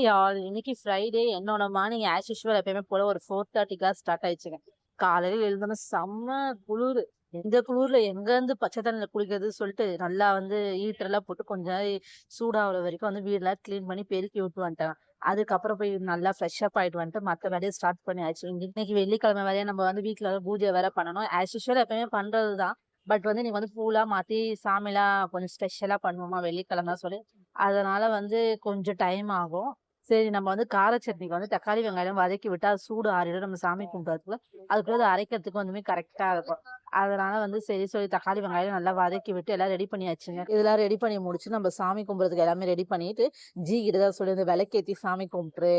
யார் இன்னைக்கு ஃப்ரைடே என்னோட மார்னிங் ஆஸ் யூஷுவல் எப்பயுமே போல ஒரு ஃபோர் தேர்ட்டிக்கெல்லாம் ஸ்டார்ட் ஆயிடுச்சுங்க. காலையில் எழுந்தோன்னா செம்ம குளிர். எந்த குளிர்ல எங்க இருந்து பச்சை தண்ணியில குளிக்கிறது சொல்லிட்டு நல்லா வந்து ஹீட்டர் எல்லாம் போட்டு கொஞ்ச நேரம் சூடாகிற வரைக்கும் வந்து வீடெல்லாம் க்ளீன் பண்ணி பெருக்கி விட்டு வந்துட்டேன். அதுக்கப்புறம் போய் நல்லா ஃப்ரெஷ் அப் ஆயிட்டு வந்துட்டு மற்ற வேலையை ஸ்டார்ட் பண்ணி ஆச்சு இன்னைக்கு வெள்ளிக்கிழமை வேலையை நம்ம வந்து வீட்டில் பூஜை வேற பண்ணணும். ஆஸ் யூஷுவல் எப்பயுமே பண்றது தான் பட் வந்து நீ வந்து பூலாம் மாத்தி சாமிலாம் கொஞ்சம் ஸ்பெஷலா பண்ணுவோமா? வெள்ளிக்கிழமை சொல்லி. அதனால வந்து கொஞ்சம் டைம் ஆகும். சரி நம்ம வந்து கார சட்னிக்கு வந்து தக்காளி வெங்காயம் வதக்கி விட்டு அது சூடு ஆறிடும். நம்ம சாமி கும்பிட்றதுக்குள்ள அதுக்குள்ள அது அரைக்கிறதுக்கு வந்துமே கரெக்டா இருக்கும். அதனால வந்து சரி சொல்லி தக்காளி வெங்காயம் நல்லா வதக்கி விட்டு எல்லாம் ரெடி பண்ணியாச்சுங்க. இதெல்லாம் ரெடி பண்ணி முடிச்சு நம்ம சாமி கும்பிட்றதுக்கு எல்லாமே ரெடி பண்ணிட்டு ஜி கிட்ட தான் சொல்லி இந்த விளக்கேற்றி சாமி கும்பிட்டுரு.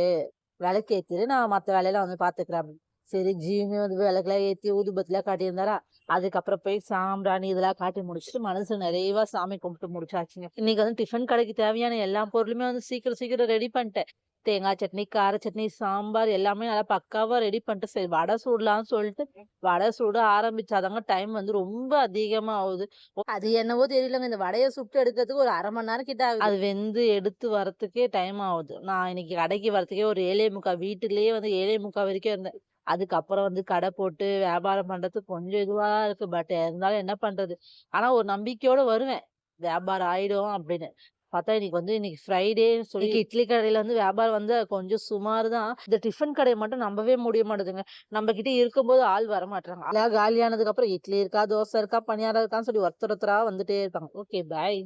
விளக்கேற்றிட்டு நான் மற்ற வேலையெல்லாம் வந்து பாத்துக்கிறேன் சரி ஜீவனே வந்து விளக்குலாம் ஏத்தி ஊதுபத்திலாம் காட்டியிருந்தாரா? அதுக்கப்புறம் போய் சாம்பிராணி இதெல்லாம் காட்டி முடிச்சுட்டு மனசு நிறைவா சாமி கும்பிட்டு முடிச்சாச்சுங்க. இன்னைக்கு வந்து டிஃபன் கடைக்கு தேவையான எல்லா பொருளுமே வந்து சீக்கிரம் சீக்கிரம் ரெடி பண்ணிட்டேன். தேங்காய் சட்னி கார சட்னி சாம்பார் எல்லாமே நல்லா பக்காவா ரெடி பண்ணிட்டு சரி வடை சுடலாம்னு சொல்லிட்டு வடை சுட ஆரம்பிச்சாதாங்க டைம் வந்து ரொம்ப அதிகமா ஆகுது அது என்னவோ தெரியலங்க இந்த வடையை சுட்டு எடுக்கிறதுக்கு ஒரு அரை மணி நேரம் கிட்ட ஆகுது. அது வெந்து எடுத்து வரத்துக்கே டைம் ஆகுது. நான் இன்னைக்கு கடைக்கு வரத்துக்கே ஒரு ஏழே முக்கா வீட்டுலயே வந்து ஏழே முக்கா வரைக்கும் இருந்தேன். அதுக்கப்புறம் வந்து கடை போட்டு வியாபாரம் பண்றதுக்கு கொஞ்சம் இதுவா இருக்கு. பட் இருந்தாலும் என்ன பண்றது? ஆனா ஒரு நம்பிக்கையோட வருவேன். வியாபாரம் ஆயிடும் அப்படின்னு. பார்த்தா இன்னைக்கு வந்து இன்னைக்கு ஃப்ரைடே சொல்லி இட்லி கடையில வந்து வியாபாரம் வந்து கொஞ்சம் சுமார் தான். இந்த டிஃபன் கடையை மட்டும் நம்பவே முடிய மாட்டேதுங்க. நம்ம கிட்ட இருக்கும்போது ஆள் வர மாட்டாங்க எல்லாம் காலியானதுக்கு அப்புறம் இட்லி இருக்கா தோசை இருக்கா பணியாரம் இருக்கான்னு சொல்லி ஒருத்தர் ஒருத்தரா வந்துட்டே இருப்பாங்க. Okay bye